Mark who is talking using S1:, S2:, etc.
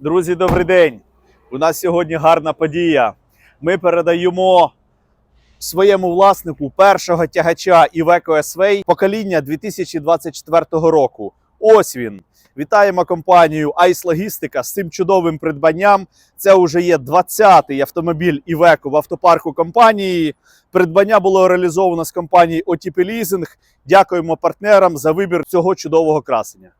S1: Друзі, добрий день! У нас сьогодні гарна подія. Ми передаємо своєму власнику першого тягача Iveco SV покоління 2024 року. Ось він. Вітаємо компанію Ice Logistica з цим чудовим придбанням. Це вже є 20-й автомобіль Івеку в автопарку компанії. Придбання було реалізовано з компанії OTP Leasing. Дякуємо партнерам за вибір цього чудового красення.